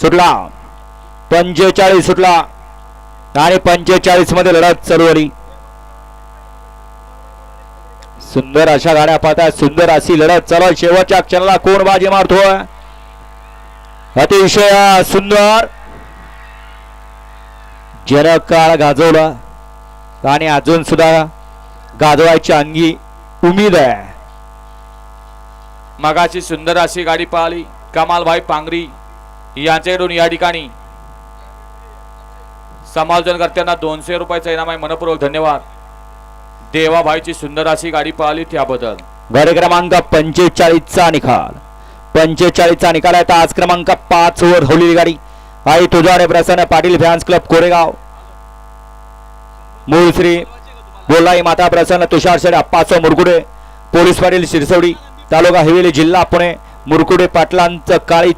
सुटला. पंचेचाळीस सुटला. आणि पंचेचाळीसमध्ये लढत चालू आली सुंदर अशा गाड्या पाहता सुंदर अशी लढत चालू शेवटच्या क्षणाला कोण बाजी मारतोय अतिशय सुंदर. जन काळ गाजवला. आणि अजून सुद्धा गाजवायची अंगी उमेद आहे. मगाची सुंदर अशी गाडी पाहिली. कमालभाई पांगरी यांच्याकडून या ठिकाणी समालोचनकर्त्यांना दोनशे रुपयाचा इनाम आहे मनपूर्वक धन्यवाद. देवाभाईची सुंदर अशी गाडी पळाली त्याबद्दल. गाडी क्रमांक पंचेचाळीसचा निकाल. पंचेचाळीसचा निकाल आहे. तर आज क्रमांक पाच वर होलेली गाडी. आई तुझा प्रसन्न पाटील फॅन्स क्लब कोरेगाव. मूळ श्री बोलाई माता प्रसन्न तुषार शेड अप्पासो मुरगुडे पोलीस पाटील शिरसवडी. तालुका हिवेली जिल्हा पुणे. मुरकुडे पाटलांचं काळी